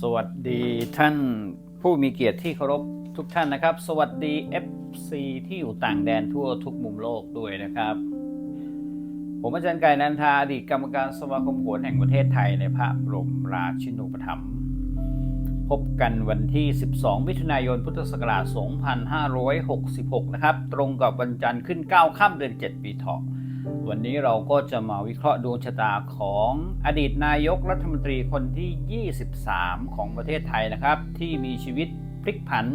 สวัสดีท่านผู้มีเกียรติที่เคารพทุกท่านนะครับ สวัสดี FC ที่อยู่ต่างแดนทั่วทุกมุมโลกด้วยนะครับ ผมอาจารย์ไก่นันทาอดีตกรรมการสมาคมโหรแห่งประเทศไทยในพระบรมราชินูปถัมภ์พบกันวันที่ 12 มิถุนายนพุทธศักราช 2566 นะครับ ตรงกับวันจันทร์ขึ้น 9 ค่ำเดือน 7 ปีเถาะ วันนี้เราก็จะมาวิเคราะห์ดวงชะตาของอดีตนายกรัฐมนตรีคนที่ 23 ของประเทศไทยนะครับ ที่มีชีวิตพลิกผัน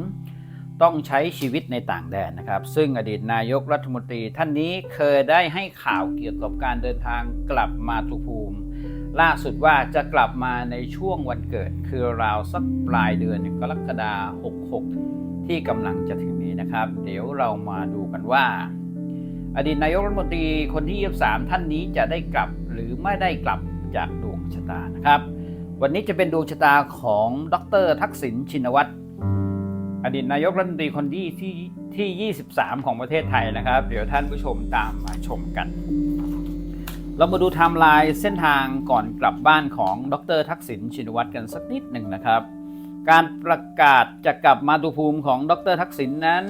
ต้องใช้ชีวิตในต่างแดนนะครับ ซึ่งอดีตนายกรัฐมนตรีท่านนี้เคยได้ให้ข่าวเกี่ยวกับการเดินทางกลับมาตุภูมิ ล่าสุดว่าจะกลับมาในช่วงวันเกิด คือราวสักปลายเดือนกรกฎาคม66 ที่กำลังจะถึงนี้นะครับ เดี๋ยวเรามาดูกันว่า อดีตนายกรัฐมนตรีคนที่ 23 ท่านนี้จะได้กลับหรือไม่ได้กลับจากดวงชะตานะครับ วันนี้จะเป็นดวงชะตาของดรทักษิณชินวัตรอดีตนายกรัฐมนตรีคนที่ที่ที่ 23 ของประเทศไทยนะครับ เดี๋ยวท่านผู้ชมตามมาชมกัน เรามาดูไทม์ไลน์เส้นทางก่อนกลับบ้านของดรทักษิณชินวัตรกันสักนิดหนึ่งนะครับ การประกาศจะกลับมาตุภูมิของดรทักษิณนั้น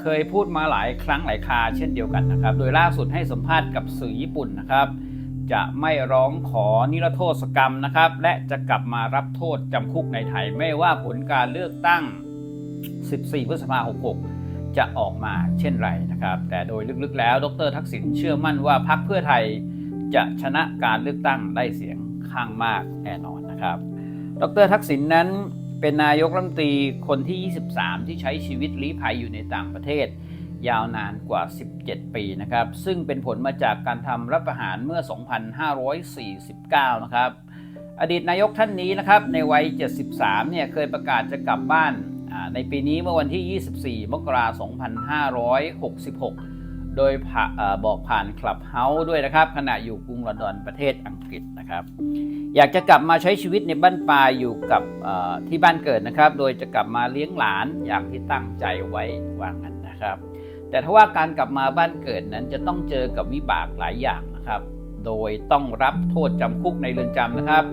เคยพูดมาหลายครั้งหลายคาเช่นเดียวกันนะครับ โดยล่าสุดให้สัมภาษณ์กับสื่อญี่ปุ่นนะครับ จะไม่ร้องขอนิรโทษกรรมนะครับ และจะกลับมารับโทษจำคุกในไทย ไม่ว่าผลการเลือกตั้ง 14 พฤษภาคม 66 จะออกมาเช่นไรนะครับ แต่โดยลึกๆ แล้วดรทักษิณเชื่อมั่นว่าพรรคเพื่อไทยจะชนะการเลือกตั้งได้เสียงข้างมากแน่นอนนะครับ ดรทักษิณนนั้น เป็นนายกรัฐมนตรีคนที่ 23 ที่ใช้ชีวิตลี้ภัยอยู่ในต่างประเทศ ยาวนานกว่า 17 ปีนะครับ ซึ่งเป็นผลมาจากการทำรัฐประหารเมื่อ 2549 นะครับ อดีตนายกท่านนี้นะครับ ในวัย 73 เนี่ยเคยประกาศจะกลับบ้านในปีนี้เมื่อวันที่ 24 มกราคม 2566 โดยบอกผ่านคลับเฮาส์ด้วยนะครับ ขณะอยู่กรุงลอนดอนประเทศอังกฤษนะครับ อยากจะกลับมาใช้ชีวิตในบ้านปลายอยู่กับที่บ้านเกิดนะครับ โดยจะกลับมาเลี้ยงหลานอย่างที่ตั้งใจไว้ว่างั้นนะครับ แต่ถ้าว่าการกลับมาบ้านเกิดนั้นจะต้องเจอกับวิบากหลายอย่างนะครับ โดยต้องรับโทษจำคุกในเรือนจำนะครับ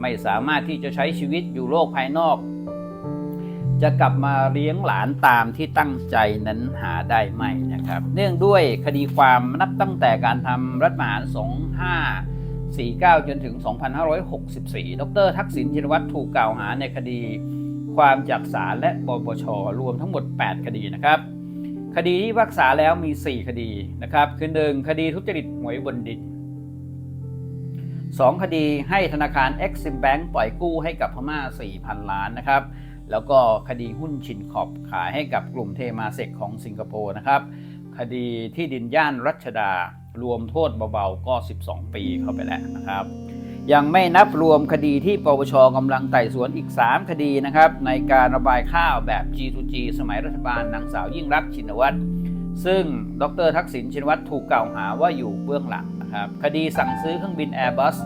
ไม่สามารถที่จะใช้ชีวิตอยู่โลกภายนอก จะกลับมาเลี้ยงหลานตามที่ตั้งใจนั้นหาได้ไหมนะครับ เนื่องด้วยคดีความนับตั้งแต่การทำรัฐประหาร 2549 จนถึง 2564 ดร ทักษิณชินวัตรถูกกล่าวหาในคดีความจากศาลและปปชรวมทั้งหมด 8 คดีนะครับ คดีที่พิพากษาแล้วมี 4 คดีนะครับ คือ 1 คดีทุจริตหวยบนดิน 2 คดีให้ธนาคาร Exim Bank ปล่อยกู้ให้กับพม่า 4,000 ล้านนะครับ แล้วก็คดีหุ้นชินขอบขายให้กับกลุ่มเทมาเซกของสิงคโปร์นะครับ คดีที่ดินย่านรัชดารวมโทษเบาๆก็ 12 ปีเข้าไปแล้วนะครับ ยังไม่นับรวมคดีที่ปปชกำลังไต่สวนอีก 3 คดีนะครับ ในการระบายข้าวแบบ G2G สมัยรัฐบาลนางสาวยิ่งรักชินวัตรซึ่งดรทักษิณชินวัตรถูกกล่าวหาว่าอยู่เบื้องหลังนะครับ คดีสั่งซื้อเครื่องบิน Airbus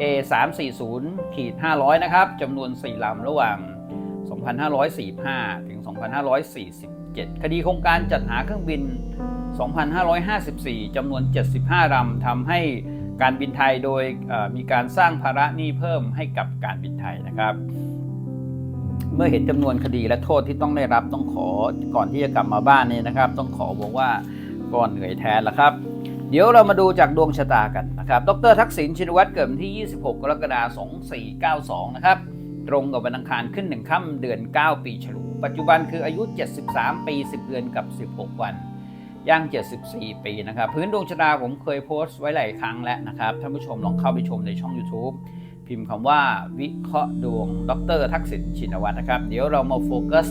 A340 ขีด500 นะครับจำนวน 4 ลำระหว่าง 2545 ถึง 2547 คดีโครงการจัดหาเครื่องบิน 2554 จำนวน 75ลำทำให้การบินไทยโดยมีการสร้างภาระหนี้เพิ่มให้กับการบินไทยนะครับ เมื่อเห็นจำนวนคดีและโทษที่ต้องได้รับต้องขอก่อนที่จะกลับมาบ้านนี่นะครับ ต้องขอบอกว่าก่อนเหนื่อยแทนละครับ เดี๋ยวเรามาดูจากดวงชะตากันนะครับ ดรทักษิณชินวัตรเกิดวันที่ 26 กรกฎาคม 2492 นะครับ ตรงกับวันอังคารขึ้น1ค่ำเดือน 9 ปีฉลู ปัจจุบันคืออายุ 73 ปี 10 เดือนกับ 16 วัน ย่าง 74 ปีนะครับ พื้นดวงชะตาผมเคยโพสต์ไว้หลายครั้งแล้วนะครับ ท่านผู้ชมลองเข้าไปชมในช่อง YouTube พิมพ์คำว่าวิเคราะห์ดวง ดร ทักษิณชินวัตรนะครับ เดี๋ยวเรามาโฟกัส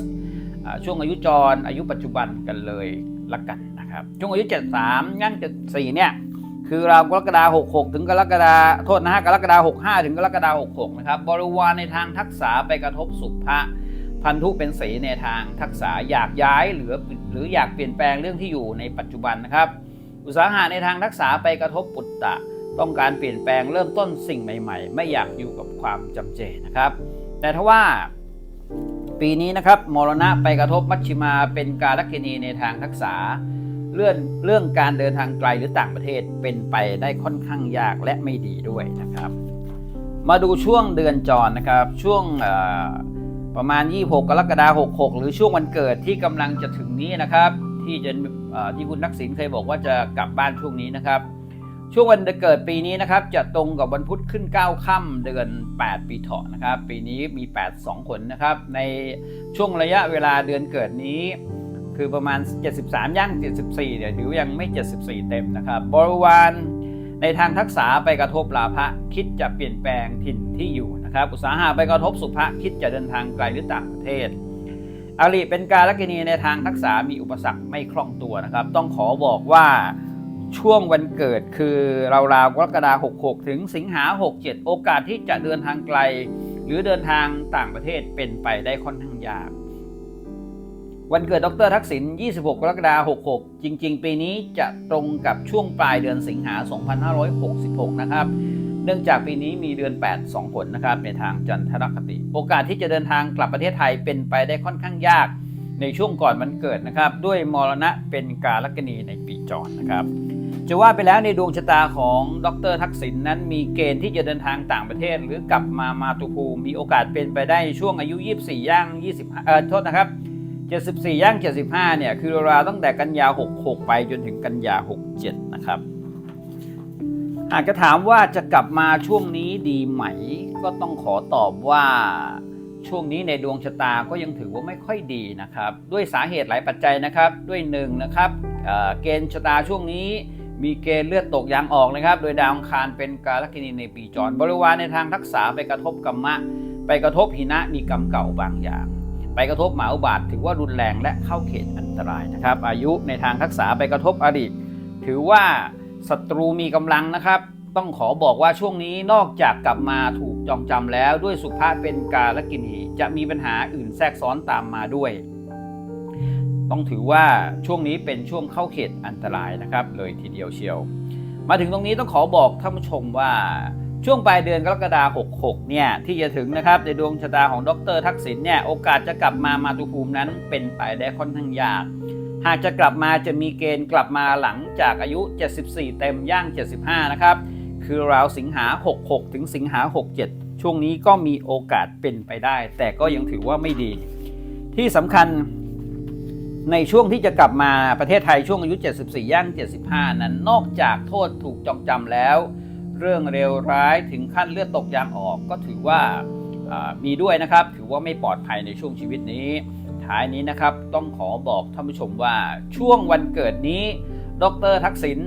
ช่วงอายุจรอายุปัจจุบันกันเลยละกันนะครับ ช่วงอายุ 73ย่าง74เนี่ย คือราวกรกฎาคม66 ถึงกรกฎาโทษนะฮะกรกฎาคม65 ถึงกรกฎาคม66 นะครับ บริวารในทางทักษะไปกระทบสุภะพันธุเป็นสีในทางทักษะอยากย้ายหรือหรืออยากเปลี่ยนแปลงเรื่องที่อยู่ในปัจจุบันนะครับ อุตสาหะในทางทักษะไปกระทบปุตตะ ต้องการเปลี่ยนแปลงเริ่มต้นสิ่งใหม่ ๆ ไม่อยากอยู่กับความจำเจนะครับ แต่ถ้าว่าปีนี้นะครับมรณะไปกระทบมัชชิมาเป็นการลักณีในทางทักษะ เลื่อนเรื่องการเดินทางไกลหรือต่างประเทศเป็นไปได้ค่อนข้างยากและไม่ดีด้วยนะครับ มาดูช่วงเดือนจรนะครับ ช่วงประมาณ 26 กรกฎาคม 66 หรือช่วงวันเกิดที่กำลังจะถึงนี้นะครับ ที่จะที่คุณทักษิณเคยบอกว่าจะกลับบ้านช่วงนี้นะครับ ช่วงวันเกิดปีนี้นะครับ จะตรงกับวันพุธขึ้น 9 ค่ำเดือน 8 ปีเถาะนะครับ ปีนี้มี 8 2 คนนะครับ ในช่วงระยะเวลาเดือนเกิดนี้ คือประมาณ 73 ย่าง 74เนี่ยถือยังไม่ 74 เต็มนะครับ บริวารในทางทักษะไปกระทบลาภะคิดจะเปลี่ยนแปลงถิ่นที่อยู่นะครับ อุตสาหะไปกระทบสุภะคิดจะเดินทางไกลหรือต่างประเทศอริเป็นการลักินีในทางทักษะมีอุปสรรคไม่คล่องตัวนะครับ ต้องขอบอกว่าช่วงวันเกิดคือราวๆกรกฎาคม66 ถึงสิงหา 67 โอกาสที่จะเดินทางไกล หรือเดินทางต่างประเทศเป็นไปได้ค่อนข้างยาก วันเกิดดรทักษิณ 26 กรกฎาคม 66 จริง ๆ ปีนี้จะตรงกับช่วงปลายเดือนสิงหา 2566 นะครับ เนื่องจากปีนี้มีเดือน 8 2 ผลนะครับ ในทางจันทรคติ โอกาสที่จะเดินทางกลับประเทศไทยเป็นไปได้ค่อนข้างยากในช่วงก่อนวันเกิดนะครับ ด้วยมรณะเป็นกาลกนีในปีจรนะครับ จะว่าไปแล้วในดวงชะตาของดรทักษิณนนั้นมีเกณฑ์ที่จะเดินทางต่างประเทศ หรือกลับมามาตุภูมิมีโอกาสเป็นไปได้ช่วงอายุ 24 ย่าง25เอ่อโทษนะครับ 74 ย่าง 75 เนี่ย คือราวตั้งแต่กันยา 66 ไปจนถึงกันยา 67 นะครับหากจะถามว่าจะกลับมาช่วงนี้ดีไหม ก็ต้องขอตอบว่าช่วงนี้ในดวงชะตาก็ยังถือว่าไม่ค่อยดีนะครับ ด้วยสาเหตุหลายปัจจัยนะครับ ด้วยหนึ่งนะครับเเกณฑ์ชะตาช่วงนี้มีเกณฑ์เลือดตกยางออกนะครับ โดยดาวอังคารเป็นกาลกินีในปีจร บริวารในทางทักษะไปกระทบกรรมะ ไปกระทบหินะมีกรรมเก่าบางอย่าง ไปกระทบหมาอุบาทถือว่ารุนแรงและเข้าเขตอันตรายนะครับ อายุในทางทักษะไปกระทบอดีต ถือว่าศัตรูมีกำลังนะครับ ต้องขอบอกว่าช่วงนี้นอกจากกลับมาถูกจองจำแล้วด้วยสุภาพเป็นกาลกินีจะมีปัญหาอื่นแทรกซ้อนตามมาด้วย ต้องถือว่าช่วงนี้เป็นช่วงเข้าเขตอันตรายนะครับ เลยทีเดียวเชียว มาถึงตรงนี้ต้องขอบอกท่านผู้ชมว่า ช่วงปลายเดือนกรกฎาคม 66 เนี่ย ที่จะถึงนะครับ ในดวงชะตาของดรทักษิณเนี่ย โอกาสจะกลับมามาตุภูมินั้นเป็นไปได้ค่อนข้างยาก หากจะกลับมาจะมีเกณฑ์กลับมาหลังจากอายุ 74 เต็มย่าง 75 นะครับ คือราวสิงหา 66 ถึงสิงหา 67 ช่วงนี้ก็มีโอกาสเป็นไปได้ แต่ก็ยังถือว่าไม่ดี ที่สำคัญในช่วงที่จะกลับมาประเทศไทยช่วงอายุ 74 ย่าง 75 นั้น นอกจากโทษถูกจองจำแล้ว เรื่องเลวร้ายถึงขั้นเลือดตกยางออกก็ถือว่าอ่ามีด้วยนะครับ ถือว่าไม่ปลอดภัยในช่วงชีวิตนี้ ท้ายนี้นะครับต้องขอบอกท่านผู้ชมว่าช่วงวันเกิดนี้ ดรทักษิณ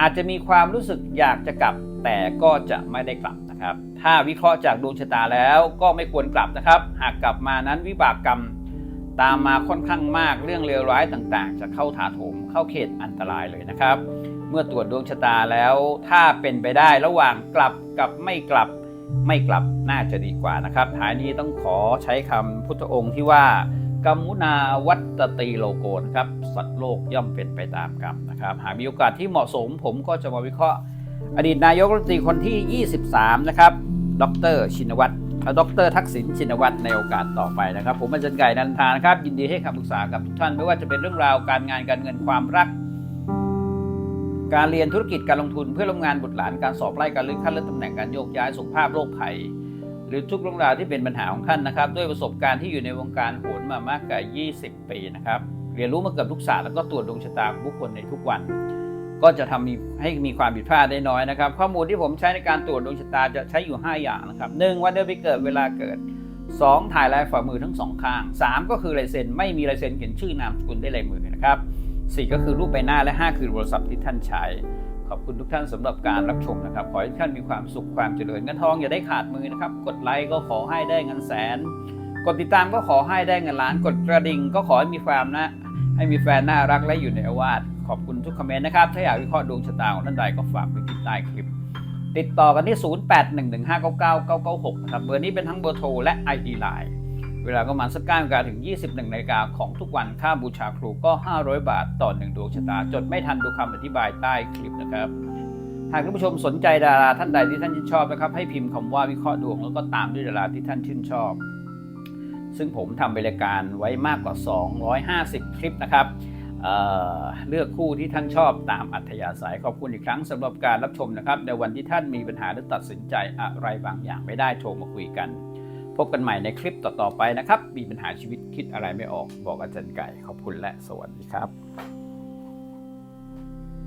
อาจจะมีความรู้สึกอยากจะกลับ แต่ก็จะไม่ได้กลับนะครับ ถ้าวิเคราะห์จากดวงชะตาแล้วก็ไม่ควรกลับนะครับ หากกลับมานั้นวิบากกรรมตามมาค่อนข้างมากเรื่องเลวร้ายต่างๆ จะเข้าถาโถมเข้าเขตอันตรายเลยนะครับ เมื่อตรวจดวงชะตาแล้ว ถ้าเป็นไปได้ระหว่างกลับกับไม่กลับไม่กลับน่าจะดีกว่านะครับท้ายนี้ต้องขอใช้คำพุทธองค์ที่ว่า กัมมุนาวัตตีโลโกนะครับ สัตว์โลกย่อมเป็นไปตามกรรมนะครับ หากมีโอกาสที่เหมาะสมผมก็จะมาวิเคราะห์ อดีตนายกรัฐมนตรีคนที่ 23 นะครับ ดร ชินวัตรดร ทักษิณ ชินวัตรในโอกาสต่อไปนะครับ ผมอาจารย์ไก่นันทานะครับ ยินดีให้คำปรึกษากับทุกท่านไม่ว่าจะเป็นเรื่องราวการงานการเงินความรัก การเรียนธุรกิจการลงทุนเพื่อลงงานบุตรหลานการสอบไล่การเลื่อนขั้นเลื่อนตำแหน่งการโยกย้ายสุขภาพโรคภัย หรือทุกเรื่องราวที่เป็นปัญหาของท่านนะครับ ด้วยประสบการณ์ที่อยู่ในวงการโหนมามากกว่า 20 ปีนะครับเรียนรู้มาเกือบทุกศาสตร์แล้วก็ตรวจดวงชะตาบุคคลในทุกวัน ก็จะทำมีให้มีความผิดพลาดได้น้อยนะครับ ข้อมูลที่ผมใช้ในการตรวจดวงชะตาจะใช้อยู่ 5 อย่างนะครับหนึ่งวันเดือนปีเกิดเวลาเกิด 2 ถ่ายลายฝ่ามือทั้งสองข้าง 3 ก็คือลายเซ็นไม่มีลายเซ็นเขียนชื่อนามสกุลได้ลายมือนะครับ 4 ก็คือรูปใบหน้าและ 5 คือโทรศัพท์ที่ท่านใช้ ขอบคุณทุกท่านสำหรับการรับชมนะครับ ขอให้ท่านมีความสุขความเจริญเงินทองอย่าได้ขาดมือนะครับ กดไลค์ก็ขอให้ได้เงินแสน กดติดตามก็ขอให้ได้เงินล้าน กดกระดิ่งก็ขอให้มีความนะ ให้มีแฟนน่ารักและอยู่ในอาวาสขอบคุณทุกคอมเมนต์นะครับ ถ้าอยากวิเคราะห์ดวงชะตาของท่านใดก็ฝากไว้ที่ใต้คลิป ติดต่อกันที่ 0811599996 นะครับ เบอร์นี้เป็นทั้งเบอร์โทรและ ID Line เวลาก็ประมาณสัก9นาฬิกาถึง 21นาฬิกาของทุกวันค่าบูชาครูก็ 500 บาทต่อ1ดวงชะตา จดไม่ทันดูคำอธิบายใต้คลิปนะครับ หากท่านผู้ชมสนใจดาราท่านใดที่ท่านชื่นชอบนะครับให้พิมพ์คำว่าวิเคราะห์ดวงแล้วก็ตามด้วยดาราที่ท่านชื่นชอบ ซึ่งผมทำเป็นรายการไว้มากกว่า 250 คลิปนะครับเเลือกคู่ที่ท่านชอบตามอัธยาศัยขอบคุณอีกครั้งสำหรับการรับชมนะครับ ในวันที่ท่านมีปัญหาหรือตัดสินใจอะไรบางอย่างไม่ได้โทรมาคุยกัน พบกันใหม่ในคลิปต่อ ๆ ไปนะครับ มีปัญหาชีวิตคิดอะไรไม่ออกบอกอาจารย์ไก่ ขอบคุณและสวัสดีครับ